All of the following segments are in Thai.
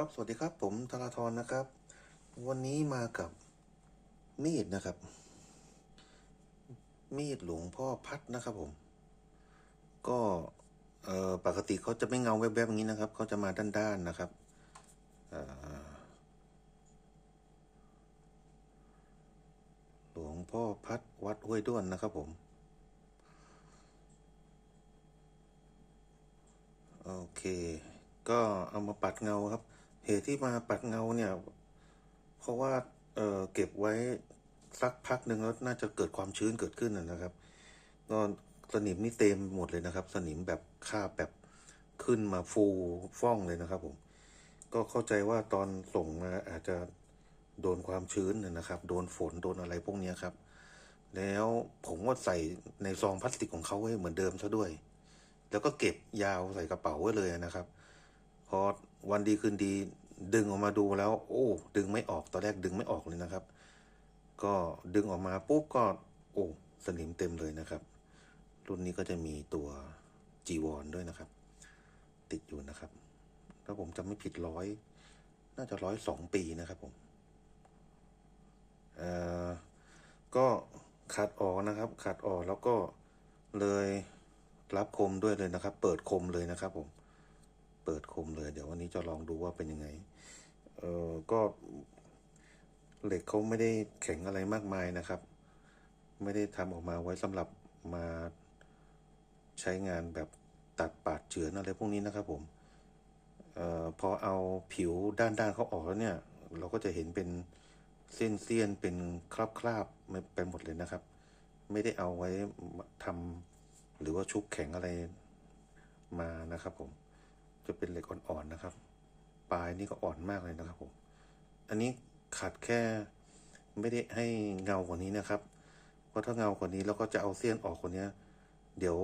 ครับสวัสดีครับ ผมธราธรนะครับ วันนี้มากับมีดนะครับ มีดหลวงพ่อพัดนะครับผม ก็เอ่อปกติเขาจะไม่เงาแวบๆอย่างนี้นะครับเขาจะมาด้านๆนะครับหลวงพ่อพัดวัดห้วยด้วนนะครับผมโอเค ก็เอามาปัดเงาครับ เหตุที่มาปัดเงาเนี่ย เพราะว่าเออเก็บไว้สักพักหนึ่งแล้วน่าจะเกิดความชื้นเกิดขึ้นนะครับก็สนิมนี่เต็มหมดเลยนะครับ สนิมแบบคาบแบบขึ้นมาฟูฟ่องเลยนะครับ ผม ก็เข้าใจว่าตอนส่งมาอาจจะโดนความชื้นนะนะครับ โดนฝนโดนอะไรพวกนี้ครับ แล้วผมก็ใส่ในซองพลาสติกของเขาไว้เหมือนเดิมซะด้วย แล้วก็เก็บยาวใส่กระเป๋าไว้เลยนะครับ พอวันดีคืนดี ดึงออกมาดูแล้ว โอ้ ดึงไม่ออกตอนแรกดึงไม่ออกเลยนะครับ ก็ดึงออกมาปุ๊บก็ โอ้สนิมเต็มเลยนะครับ รุ่นนี้ก็จะมีตัวจีวรด้วยนะครับ ติดอยู่นะครับถ้าผมจำไม่ผิดร้อยน่าจะร้อยสองปีนะครับผมเอ่อก็ขัดออกนะครับ ขัดออกแล้วก็เลยรับคมด้วยเลยนะครับ เปิดคมเลยนะครับผม เปิดคมเลย เดี๋ยววันนี้จะลองดูว่าเป็นยังไง เออก็เหล็กเขาไม่ได้แข็งอะไรมากมายนะครับ ไม่ได้ทำออกมาไว้สำหรับมาใช้งานแบบตัดปาดเฉือนอะไรพวกนี้นะครับผมเอ่อพอเอาผิวด้านด้านๆเขาออกแล้วเนี่ย เราก็จะเห็นเป็นเส้นเสี้ยนเป็นคราบคราบๆไปหมดเลยนะครับ ไม่ได้เอาไว้ทำหรือว่าชุบแข็งอะไรมานะครับผม จะเป็นเหล็กอ่อนๆนะครับ ปลายนี่ก็อ่อนมากเลยนะครับผม อันนี้ขัดแค่ไม่ได้ให้เงากว่านี้นะครับ เพราะถ้าเงากว่านี้แล้วก็จะเอาเสี้ยนออกกว่านี้เดี๋ยว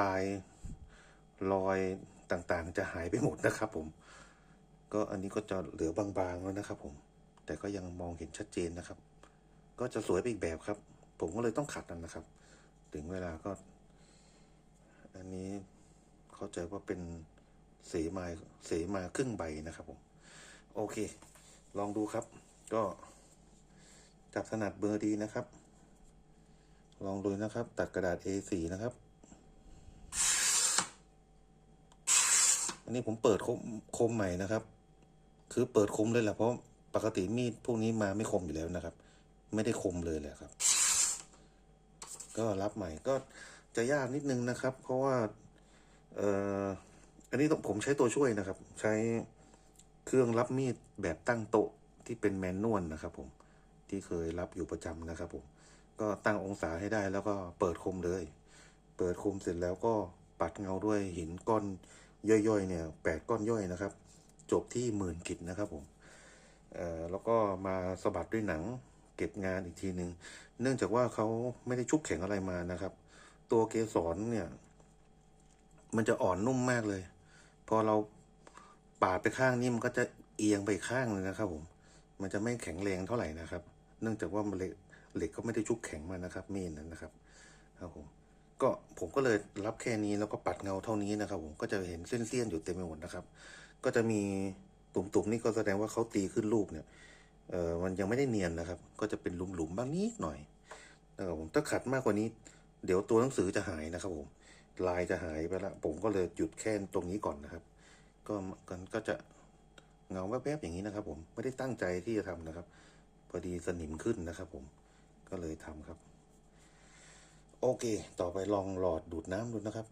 ลายรอยต่างๆ จะหายไปหมดนะครับ ผม ก็อันนี้ก็จะเหลือบางๆแล้วนะครับ ผม แต่ก็ยังมองเห็นชัดเจนนะครับ ก็จะสวยไปอีกแบบครับ ผมก็เลยต้องขัดนั่นนะครับ ถึงเวลาก็ อันนี้เข้าใจว่าเป็น เสมาเสมาครึ่งใบนะครับผมโอเค ลองดูครับ ก็จับถนัดเบอร์ดีนะครับ ลองดูนะครับ ตัดกระดาษ A4 นะครับ อันนี้ผมเปิดคมคมใหม่นะครับ คือเปิดคมเลยแหละเพราะปกติมีดพวกนี้มาไม่คมอยู่แล้วนะครับ ไม่ได้คมเลยแหละครับ ก็รับใหม่ก็จะยากนิดนึงนะครับ เพราะว่า เอ่อ อันนี้ต้องผมใช้ตัวช่วยนะครับ ใช้เครื่องรับมีดแบบตั้งโต๊ะที่เป็นแมนนวลนะครับ ผมที่เคยรับอยู่ประจำนะครับ ผม ก็ตั้งองศาให้ได้แล้วก็เปิดคมเลย เปิดคมเสร็จแล้วก็ปัดเงาด้วยหินก้อนย่อยๆ เนี่ยแปดก้อนย่อยนะครับ จบที่หมื่นกิจนะครับ ผมแล้วก็มาสะบัดด้วยหนังเก็บงานอีกทีหนึ่งเนื่องจากว่าเขาไม่ได้ชุบแข็งอะไรมานะครับ ตัวเกสรเนี่ย มันจะอ่อนนุ่มมากเลย พอเราปาดไปข้างนี้มันก็จะเอียงไปข้างเลยนะครับ ผม มันจะไม่แข็งแรงเท่าไหร่นะครับ เนื่องจากว่าเหล็กเหล็กก็ไม่ได้ชุบแข็งมานะครับมีดนั้นนะครับ ครับผม ก็ผมก็เลยรับแค่นี้แล้วก็ปัดเงาเท่านี้นะครับ ผมก็จะเห็นเส้นเสี้ยนอยู่เต็มไปหมดนะครับ ก็จะมีตุ่มๆนี่ก็แสดงว่าเขาตีขึ้นรูปเนี่ยเออมันยังไม่ได้เนียนนะครับ ก็จะเป็นหลุมๆบ้างนิดหน่อยนะครับผมถ้าขัดมากกว่านี้ เดี๋ยวตัวหนังสือจะหายนะครับผม ลายจะหายไปละผมก็เลยหยุดแค่ตรงนี้ก่อนนะครับ ก็กันก็จะเงาแวบๆอย่างนี้นะครับ ผมไม่ได้ตั้งใจที่จะทำนะครับพอดีสนิมขึ้นนะครับ ผมก็เลยทำครับ โอเค ต่อไปลองหลอดดูดน้ำดูนะครับ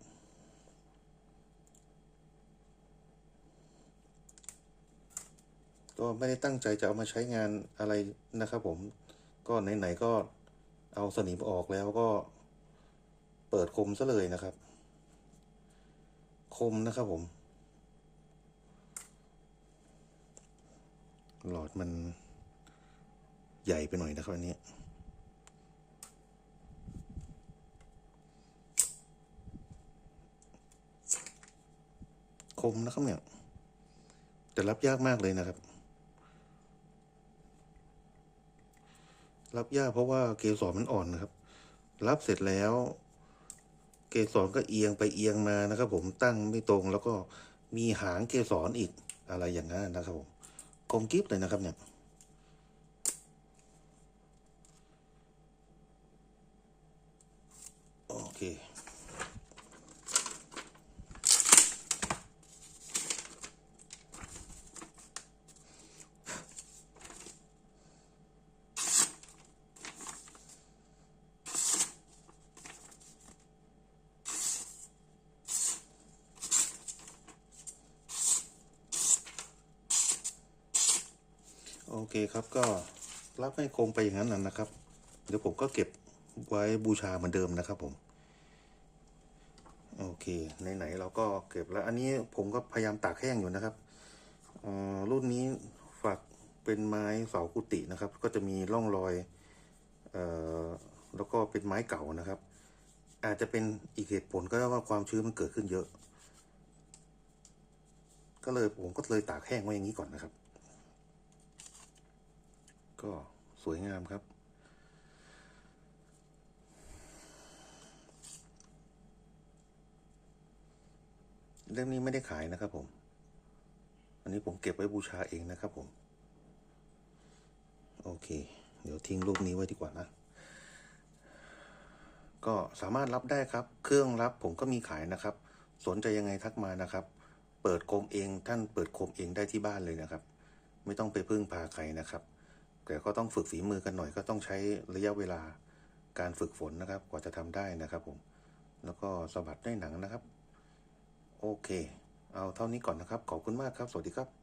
ก็ไม่ได้ตั้งใจจะเอามาใช้งานอะไรนะครับ ผมก็ไหนๆก็เอาสนิมออกแล้วก็เปิดคมซะเลยนะครับ คมนะครับผม หลอดมันใหญ่ไปหน่อยนะครับอันนี้คมนะครับเนี่ย แต่รับยากมากเลยนะครับ รับยากเพราะว่าเกสรมันอ่อนนะครับ รับเสร็จแล้ว เกสรก็เอียงไปเอียงมานะครับ ผมตั้งไม่ตรงแล้วก็มีหางเกสรอีกอะไรอย่างนั้นนะครับผมคมกิฟเลยนะครับเนี่ยโอเค เคครับก็รับให้คงไปอย่างนั้นนะนะครับ เดี๋ยวผมก็เก็บไว้บูชาเหมือนเดิมนะครับผม โอเคไหนๆเราก็เก็บแล้วอันนี้ผมก็พยายามตากแห้งอยู่นะครับอ่อรุ่นนี้ฝักเป็นไม้เสากุฏินะครับ ก็จะมีร่องรอยเอ่อแล้วก็เป็นไม้เก่านะครับ อาจจะเป็นอีกเหตุผลก็ได้ว่าความชื้นมันเกิดขึ้นเยอะ ก็เลยผมก็เลยตากแห้งไว้อย่างนี้ก่อนนะครับ ก็สวยงามครับ เล่มนี้ไม่ได้ขายนะครับผม อันนี้ผมเก็บไว้บูชาเองนะครับผม โอเค เดี๋ยวทิ้งรูปนี้ไว้ดีกว่านะ ก็สามารถรับได้ครับ เครื่องรับผมก็มีขายนะครับ สนใจยังไงทักมานะครับ เปิดโคมเองท่านเปิดโคมเองได้ที่บ้านเลยนะครับ ไม่ต้องไปพึ่งพาใครนะครับ แต่ก็ต้องฝึกฝีมือกันหน่อยก็ต้องใช้ระยะเวลาการฝึกฝนนะครับ กว่าจะทำได้นะครับผม แล้วก็สะบัดได้หนังนะครับ โอเค เอาเท่านี้ก่อนนะครับ ขอบคุณมากครับ สวัสดีครับ